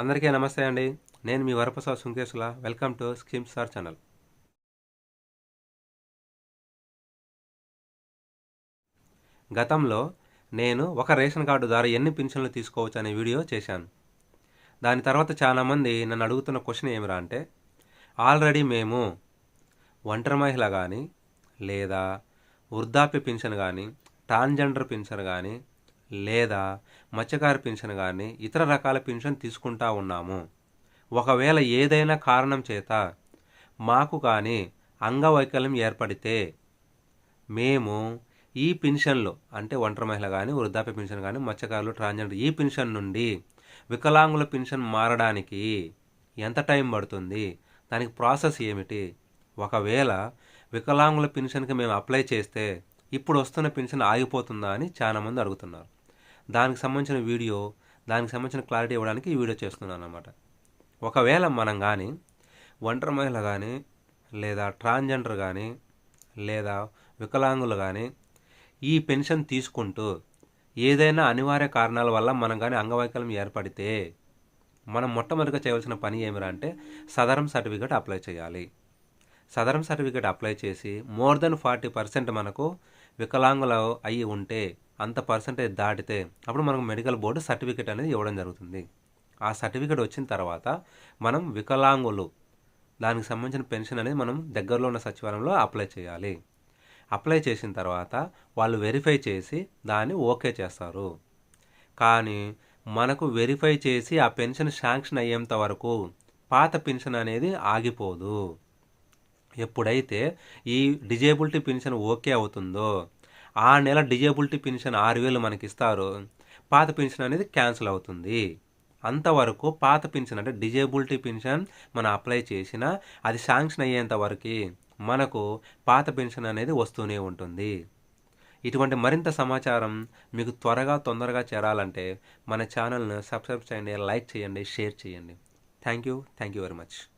అందరికీ నమస్తే అండి. నేను మీ Varaprasad Sunkesula. Welcome to scheme star channel. గతంలో నేను ఒక రేషన్ కార్డు ద్వారా ఎన్ని పింఛన్లు తీసుకోవచ్చు అనే వీడియో చేశాను. దాని తర్వాత చాలామంది నన్ను అడుగుతున్న క్వశ్చన్ ఏమిరా అంటే ఆల్రెడీ మేము ఒంటరి మహిళ కానీ లేదా వృద్ధాప్య పింఛన్ కానీ ట్రాన్స్జెండర్ పింఛన్ కానీ లేదా మత్స్యకారు పెన్షన్ కానీ ఇతర రకాల పెన్షన్ తీసుకుంటా ఉన్నాము. ఒకవేళ ఏదైనా కారణం చేత మాకు కానీ అంగవైకల్యం ఏర్పడితే మేము ఈ పెన్షన్లు అంటే ఒంటరి మహిళ కానీ వృద్ధాప్య పెన్షన్ కానీ మత్స్యకారులు ట్రాన్స్జెండర్ ఈ పెన్షన్ నుండి వికలాంగుల పెన్షన్ మారడానికి ఎంత టైం పడుతుంది? దానికి ప్రాసెస్ ఏమిటి? ఒకవేళ వికలాంగుల పెన్షన్కి మేము అప్లై చేస్తే ఇప్పుడు వస్తున్న పెన్షన్ ఆగిపోతుందా అని చాలామంది అడుగుతున్నారు. దానికి సంబంధించిన వీడియో దానికి సంబంధించిన క్లారిటీ ఇవ్వడానికి ఈ వీడియో చేస్తున్నాను అనమాట ఒకవేళ మనం కానీ ఒంటరి మహిళ కానీ లేదా ట్రాన్స్జెండర్ కానీ లేదా వికలాంగులు కానీ ఈ పెన్షన్ తీసుకుంటూ ఏదైనా అనివార్య కారణాల వల్ల మనం కానీ అంగవైకల్యం ఏర్పడితే మనం మొట్టమొదటిగా చేయవలసిన పని ఏమిరా అంటే సదరం సర్టిఫికేట్ అప్లై చేయాలి. సదరం సర్టిఫికేట్ అప్లై చేసి మోర్ దెన్ ఫార్టీ పర్సెంట్ మనకు వికలాంగులు అయ్యి ఉంటే అంత పర్సెంటేజ్ దాటితే అప్పుడు మనకు మెడికల్ బోర్డు సర్టిఫికేట్ అనేది ఇవ్వడం జరుగుతుంది. ఆ సర్టిఫికేట్ వచ్చిన తర్వాత మనం వికలాంగులు దానికి సంబంధించిన పెన్షన్ అనేది మనం దగ్గరలో ఉన్న సచివాలయంలో అప్లై చేయాలి. అప్లై చేసిన తర్వాత వాళ్ళు వెరిఫై చేసి దాన్ని ఓకే చేస్తారు. కానీ మనకు వెరిఫై చేసి ఆ పెన్షన్ శాంక్షన్ అయ్యేంత వరకు పాత పెన్షన్ అనేది ఆగిపోదు. ఎప్పుడైతే ఈ డిజేబిలిటీ పెన్షన్ ఓకే అవుతుందో ఆ నెల డిజేబిలిటీ పెన్షన్ ఆరు వేలు మనకి ఇస్తారు పాత పెన్షన్ అనేది క్యాన్సిల్ అవుతుంది. అంతవరకు పాత పెన్షన్ అంటే డిజేబిలిటీ పెన్షన్ మనం అప్లై చేసినా అది శాంక్షన్ అయ్యేంత వరకు మనకు పాత పెన్షన్ అనేది వస్తూనే ఉంటుంది. ఇటువంటి మరింత సమాచారం మీకు త్వరగా తొందరగా చేరాలంటే మన ఛానల్ను సబ్స్క్రైబ్ చేయండి లైక్ చేయండి షేర్ చేయండి. Thank you. Thank you very much.